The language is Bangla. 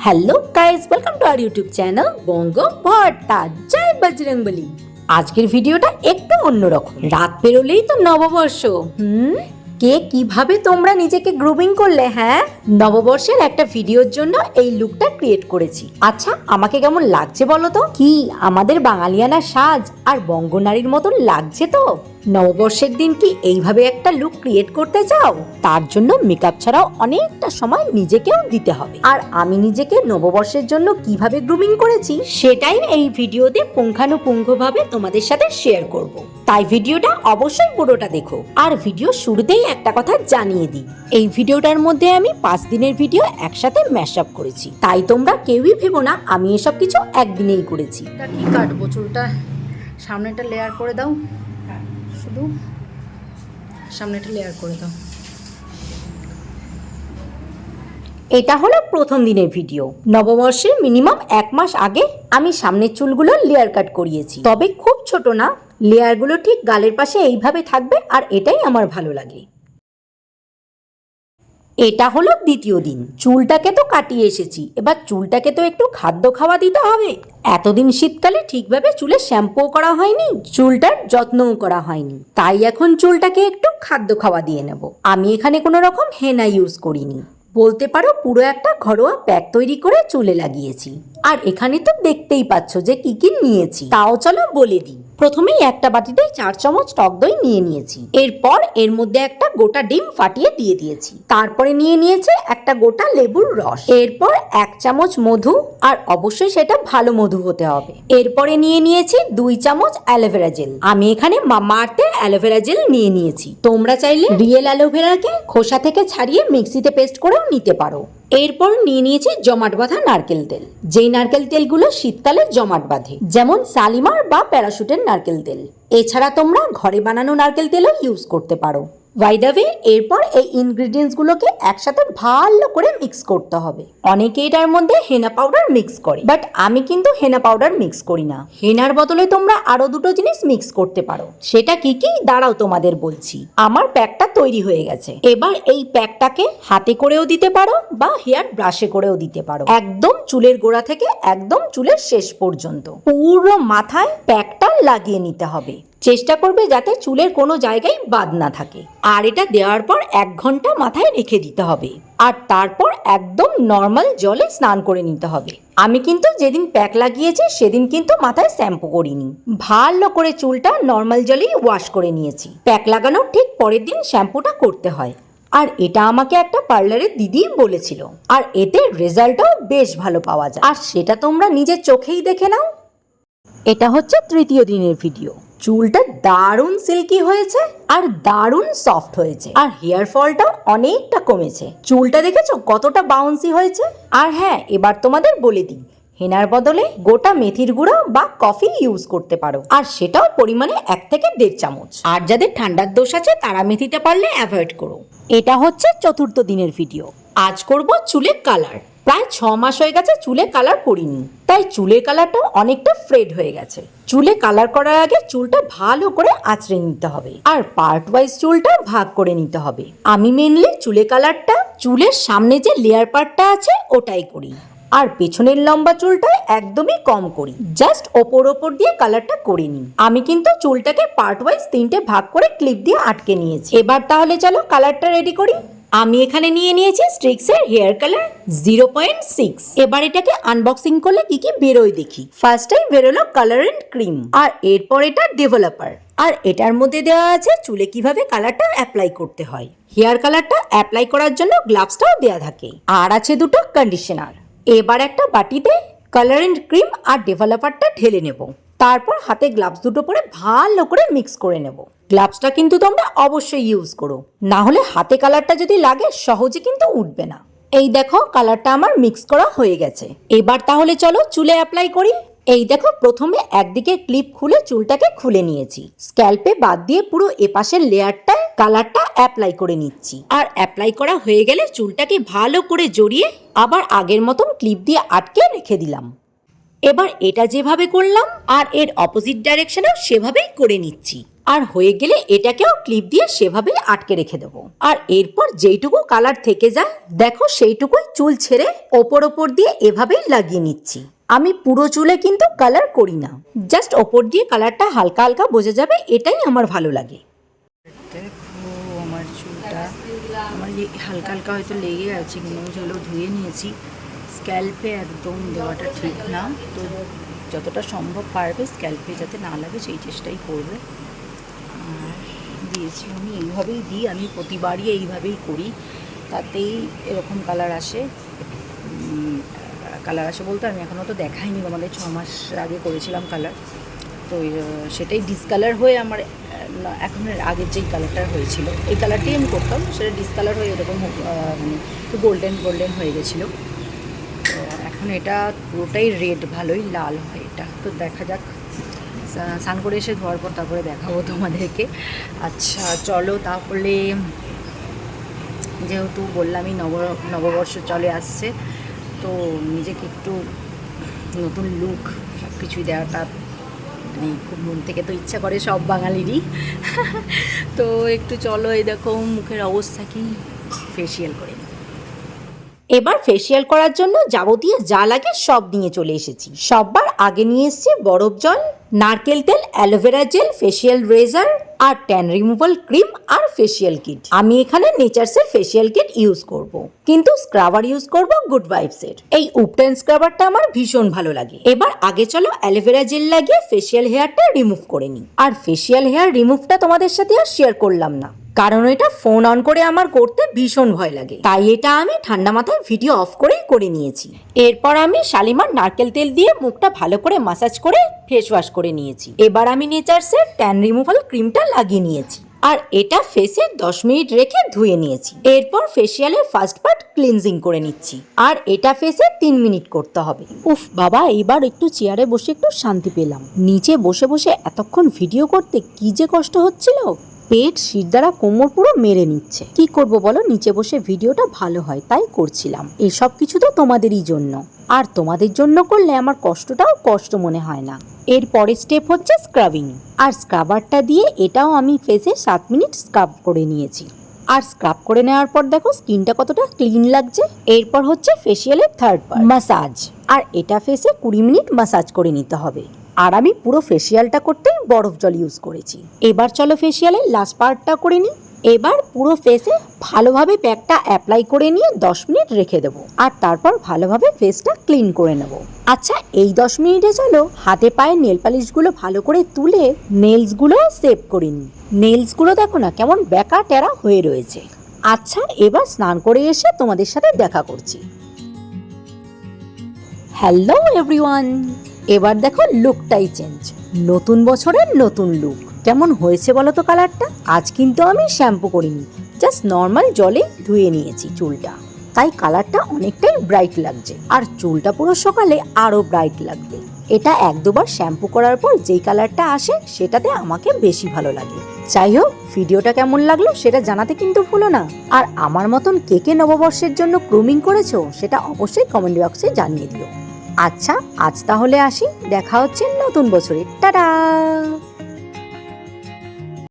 Hello guys welcome to our YouTube channel Banga Bhatta জয় বজরংবলী আজকের ভিডিওটা একটু অন্যরকম। রাত পেরোলেই তো নববর্ষ। হুম? কে কীভাবে তোমরা নিজেকে গ্রুমিং করলে হ্যাঁ? নববর্ষের একটা ভিডিওর জন্য এই লুকটা ক্রিয়েট করেছি। আচ্ছা আমাকে কেমন লাগছে বলো তো? কি আমাদের বাঙালিয়ানা সাজ আর বঙ্গনারীর মতন লাগছে তো? নববর্ষের দিন কি এইভাবে একটা লুক ক্রিয়েট করতে চাও? তার জন্য মেকআপ ছাড়াও অনেকটা সময় নিজেকেও দিতে হবে। আর আমি নিজেকে নববর্ষের জন্য কীভাবে গ্রুমিং করেছি, সেটাই এই ভিডিওতে পুঙ্খানুপুঙ্খভাবে তোমাদের সাথে শেয়ার করব। তাই ভিডিওটা অবশ্যই পুরোটা দেখো। আর ভিডিও শুরুতেই একটা কথা জানিয়ে দিই। এই ভিডিওটার মধ্যে আমি পাঁচ দিনের ভিডিও একসাথে ম্যাশ আপ করেছি। তাই তোমরা কেউই ভেবো না, আমি এসব কিছু একদিনেই করেছি। কাটবো? চুলটা সামনেটা লেয়ার করে দাও। শুধু সামনেটা লেয়ার করে দাও। এটা হলো প্রথম দিনের ভিডিও নববর্ষের মিনিমাম এক মাস আগে আমি সামনের চুলগুলো লেয়ার কাট করিয়েছি। তবে খুব ছোট না লেয়ারগুলো ঠিক গালের পাশে এইভাবে থাকবে আর এটাই আমার ভালো লাগে। এটা হলো দ্বিতীয় দিন। চুলটাকে তো কাটিয়ে এসেছি। এবার চুলটাকে তো একটু খাদ্য খাওয়া দিতে হবে। এতদিন শীতকালে ঠিকভাবে চুলে শ্যাম্পু করা হয়নি, চুলটার যত্নও করা হয়নি। তাই এখন চুলটাকে একটু খাদ্য খাওয়া দিয়ে নেব। আমি এখানে কোনো রকম হেনা ইউজ করিনি। বলতে পারো পুরো একটা ঘরোয়া প্যাক তৈরি করে চুলে লাগিয়েছি। আর এখানে তো দেখতেই পাচ্ছ যে কি কি নিয়েছি। তাও চলো বলে দিই। প্রথমেই একটা বাটিতে চার চামচ টক দই নিয়ে নিয়েছি। এরপর এর মধ্যে একটা গোটা ডিম ফাটিয়ে দিয়ে দিয়েছি। তারপরে নিয়ে নিয়েছে একটা গোটা লেবুর রস। এরপর এক চামচ মধু, আর অবশ্যই সেটা ভালো মধু হতে হবে। এরপরে নিয়ে নিয়েছি দুই চামচ অ্যালোভেরা জেল। আমি এখানে মামা অ্যালোভেরা জেল নিয়ে নিয়েছি। তোমরা চাইলে রিয়েল অ্যালোভেরাকে খোসা থেকে ছাড়িয়ে মিক্সিতে পেস্ট করেও নিতে পারো। এরপর নিয়ে নিয়েছি জমাট বাঁধা নারকেল তেল। যেই নারকেল তেলগুলো শীতকালে জমাট বাঁধে, যেমন সালিমার বা প্যারাশুটের নারকেল তেল। এছাড়া তোমরা ঘরে বানানো নারকেল তেলও ইউজ করতে পারো। ওয়াইদাওয়ে এরপর এই ইনগ্রিডিয়েন্টসগুলোকে একসাথে ভালো করে মিক্স করতে হবে। অনেকে এটার মধ্যে হেনা পাউডার মিক্স করে বাট আমি কিন্তু হেনা পাউডার মিক্স করি না। হেনার বদলে তোমরা আরও দুটো জিনিস মিক্স করতে পারো। সেটা কি কি? দাঁড়াও তোমাদের বলছি। আমার প্যাকটা তৈরি হয়ে গেছে। এবার এই প্যাকটাকে হাতে করেও দিতে পারো বা হেয়ার ব্রাশে করেও দিতে পারো। একদম চুলের গোড়া থেকে একদম চুলের শেষ পর্যন্ত। পুরো মাথায় প্যাকটা লাগিয়ে নিতে হবে। চেষ্টা করবে যাতে চুলের কোনো জায়গায় বাদ না থাকে। আর এটা দেওয়ার পর এক ঘণ্টা মাথায় রেখে দিতে হবে। আর তারপর একদম নর্মাল জলে স্নান করে নিতে হবে। আমি কিন্তু যেদিন প্যাক লাগিয়েছি, সেদিন কিন্তু মাথায় শ্যাম্পু করিনি। ভালো করে চুলটা নর্মাল জলেই ওয়াশ করে নিয়েছি। প্যাক লাগানোর ঠিক পরের দিন শ্যাম্পুটা করতে হয়। আর এটা আমাকে একটা পার্লারের দিদি বলেছিল। আর এতে রেজাল্টও বেশ ভালো পাওয়া যায়। আর সেটা তোমরা নিজের চোখেই দেখে নাও। এটা হচ্ছে তৃতীয় দিনের ভিডিও। চুলটা দারুণ সিল্কি হয়েছে আর দারুণ সফট হয়েছে। আর হেয়ার ফলটা অনেকটা কমেছে। চুলটা দেখেছ কতটা বাউন্সি হয়েছে? আর হ্যাঁ এবার তোমাদের বলে দিই, হেনার বদলে গোটা মেথির গুঁড়ো বা কফি ইউজ করতে পারো। আর সেটাও পরিমাণে এক থেকে দেড় চামচ। আর যাদের ঠান্ডার দোষ আছে, তারা মেথিতে পারলে অ্যাভয়েড করো। এটা হচ্ছে চতুর্থ দিনের ভিডিও আজ করব চুলের কালার প্রায় ছ মাস হয়ে গেছে চুলে কালার করিনি। তাই চুলের কালারটাও অনেকটা ফ্রেড হয়ে গেছে। চুলে কালার করার আগে চুলটা ভালো করে আঁচড়ে নিতে হবে। আর পার্ট ওয়াইজ চুলটা ভাগ করে নিতে হবে। আমি মেনলি চুলে কালারটা চুলের সামনে যে লেয়ার পার্টটা আছে ওটাই করি। আর পেছনের লম্বা চুলটা একদমই কম করি। জাস্ট ওপর ওপর দিয়ে কালারটা করে নিই। আমি কিন্তু চুলটাকে পার্ট ওয়াইজ তিনটে ভাগ করে ক্লিপ দিয়ে আটকে নিয়েছি। এবার তাহলে চলো কালারটা রেডি করি। আমি এখানে নিয়ে নিয়েছি স্ট্রিক্সের hair colour zero point six এবার এটাকে আনবক্সিং করলে কি কি বেরোয় দেখি। ফার্স্টেই বেরোলো কালার এন্ড ক্রিম আর এরপর এটা ডেভেলপার আর এটার মধ্যে দেওয়া আছে চুলে কীভাবে কালারটা অ্যাপ্লাই করতে হয়। হেয়ার কালারটা অ্যাপ্লাই করার জন্য গ্লাভসটাও দেওয়া থাকে। আর আছে দুটো কন্ডিশনার এবার একটা বাটিতে কালার এন্ড ক্রিম আর ডেভেলপারটা ঢেলে নেব। তারপর হাতে গ্লাভস দুটো পরে ভালো করে মিক্স করে নেব। গ্লাভসটা কিন্তু তোমরা অবশ্যই ইউজ করো। না হলে হাতে কালারটা যদি লাগে, সহজে কিন্তু উঠবে না। এই দেখো কালারটা আমার মিক্স করা হয়ে গেছে। এবার তাহলে চলো চুলে অ্যাপ্লাই করি। এই দেখো, প্রথমে একদিকে ক্লিপ খুলে চুলটাকে খুলে নিয়েছি। স্ক্যাল্পে বাদ দিয়ে পুরো এপাশের লেয়ারটায় কালারটা অ্যাপ্লাই করে নিচ্ছি। আর অ্যাপ্লাই করা হয়ে গেলে চুলটাকে ভালো করে জড়িয়ে আবার আগের মতন ক্লিপ দিয়ে আটকে রেখে দিলাম। এবার এটা যেভাবে করলাম, আর এর অপোজিট ডাইরেকশনেও সেভাবেই করে নিচ্ছি। আর হয়ে গেলে এটাকেও ক্লিপ দিয়ে সেভাবেই আটকে রেখে দেবো। আর এরপর যেইটুকু কালার থেকে যায়, দেখো সেইটুকুই চুল ছেড়ে ওপর ওপর দিয়ে এভাবেই লাগিয়ে নিচ্ছি। আমি পুরো চুলে কিন্তু কালার করি না। জাস্ট ওপর দিয়ে কালারটা হালকা হালকা বোঝা যাবে, এটাই আমার ভালো লাগে। আমার চুলটা, আমার হালকা হালকা হয়তো লেগে আছে কিন্তু আমি ধুয়ে নিয়েছি। স্ক্যাল্পে একদম দেওয়াটা ঠিক না। তো যতটা সম্ভব পারবে স্ক্যাল্পে যাতে না লাগে, সেই চেষ্টাই করবে। আর দিয়েছি আমি, এইভাবেই দিই। আমি প্রতিবারই এইভাবেই করি। তাতেই এরকম কালার আসে। কালার আসে বলতে আমি এখনও তো দেখাইনি আমাদের ছ মাস আগে করেছিলাম কালার তো সেটাই ডিসকালার হয়ে আমার এখন আগের যেই কালারটা হয়েছিল, এই কালারটাই আমি করতাম, সেটা ডিসকালার হয়ে এরকম মানে গোল্ডেন গোল্ডেন হয়ে গেছিল। এখন এটা পুরোটাই রেড ভালোই লাল হয় এটা। তো দেখা যাক। স্নান করে এসে ধোয়ার পর তারপরে দেখাবো তোমাদেরকে। আচ্ছা চলো তাহলে যেহেতু বললামই নব নববর্ষ চলে আসছে, তো নিজেকে একটু নতুন লুক সব কিছুই দেওয়াটা মানে খুব মন থেকে তো ইচ্ছা করে সব বাঙালিরই। তো একটু চলো এই দেখো মুখের অবস্থা কি। ফেসিয়াল করে। এবার ফেসিয়াল করার জন্য যাবতীয় যা লাগে সব নিয়ে চলে এসেছি। সববার আগে নিয়ে এসেছি বরফ জল, নারকেল তেল, aloe vera gel facial razor আর ট্যান রিমুভাল ক্রিম আর ফেসিয়াল কিট আমি এখানে নেচার্সের ফেসিয়াল কিট ইউজ করব। কিন্তু স্ক্রাবার ইউজ করব গুড ভাইবসের এই উপটেন স্ক্রাবারটা আমার ভীষণ ভালো লাগে। এবার আগে চলো অ্যালোভেরা জেল লাগিয়ে ফেসিয়াল হেয়ারটা রিমুভ করে নিই। আর ফেসিয়াল হেয়ার রিমুভটা তোমাদের সাথে আর শেয়ার করলাম না। কারণ এটা ফোন অন করে আমার করতে ভীষণ ভয় লাগে। তাই এটা আমি ঠান্ডা মাথায় ভিডিও অফ করেই করে নিয়েছি। এরপর আমি শালিমার নারকেল তেল দিয়ে মুখটা ভালো করে মাসাজ করে ফেস ওয়াশ করে নিয়েছি। এবার আমি নেচার্সের ট্যান রিমুভাল ক্রিমটা লাগিয়ে নিয়েছি। আর এটা ফেসে দশ মিনিট রেখে ধুয়ে নিয়েছি। এরপর ফেসিয়ালের ফার্স্ট পার্ট ক্লিনজিং করে নিচ্ছি। আর এটা ফেসে তিন মিনিট করতে হবে। উফ, বাবা, এবার একটু চেয়ারে বসে একটু শান্তি পেলাম। নিচে বসে বসে এতক্ষণ ভিডিও করতে কি যে কষ্ট হচ্ছিল? পেট, শির দ্বারা কোমর পুরো মেরে নিচ্ছে। কি করব বলো? নিচে বসে ভিডিওটা ভালো হয়, তাই করছিলাম। এসব কিছু তো তোমাদেরই জন্য। আর তোমাদের জন্য করলে আমার কষ্টটাও কষ্ট মনে হয় না। এর পরের স্টেপ হচ্ছে স্ক্রাবিং আর স্ক্রাবারটা দিয়ে এটাও আমি ফেসে সাত মিনিট স্ক্রাব করে নিয়েছি। আর স্ক্রাব করে নেওয়ার পর দেখো, স্কিনটা কতটা ক্লিন লাগছে। এরপর হচ্ছে ফেসিয়ালের থার্ড পার্ট মাসাজ আর এটা ফেসে কুড়ি মিনিট মাসাজ করে নিতে হবে। আর আমি পুরো ফেসিয়ালটা করতে বরফ জল ইউজ করেছি। এবার চলো ফেসিয়ালের লাস্ট পার্টটা করে নিই। এবার পুরো ফেসে ভালোভাবে প্যাকটা অ্যাপ্লাই করে নিয়ে দশ মিনিট রেখে দেবো। আর তারপর ভালোভাবে ফেসটা ক্লিন করে নেব। আচ্ছা এই দশ মিনিটে চলো হাতে পায়ে নেল পালিশগুলো ভালো করে তুলে নেলসগুলো সেভ করে নিই। নেলসগুলো দেখো না কেমন বেকা টেরা হয়ে রয়েছে। আচ্ছা এবার স্নান করে এসে তোমাদের সাথে দেখা করছি। হ্যালো এভরিওয়ান এবার দেখো লুকটাই চেঞ্জ নতুন বছরের নতুন লুক কেমন হয়েছে বলো তো কালারটা আজ কিন্তু আমি শ্যাম্পু করিনি জাস্ট নর্মাল জলে ধুয়ে নিয়েছি চুলটা। তাই কালারটা অনেকটাই ব্রাইট লাগছে, আর চুলটা পুরো সকালে আরও ব্রাইট লাগবে। এটা এক দুবার শ্যাম্পু করার পর যেই কালারটা আসে, সেটাতে আমাকে বেশি ভালো লাগে। যাই হোক ভিডিওটা কেমন লাগল সেটা জানাতে কিন্তু ভুলো না। আর আমার মতন কে কে নববর্ষের জন্য গ্রুমিং করেছ, সেটা অবশ্যই কমেন্ট বক্সে জানিয়ে দিও। আচ্ছা আজ তাহলে আসি দেখা হচ্ছে নতুন বছরে। টাটা!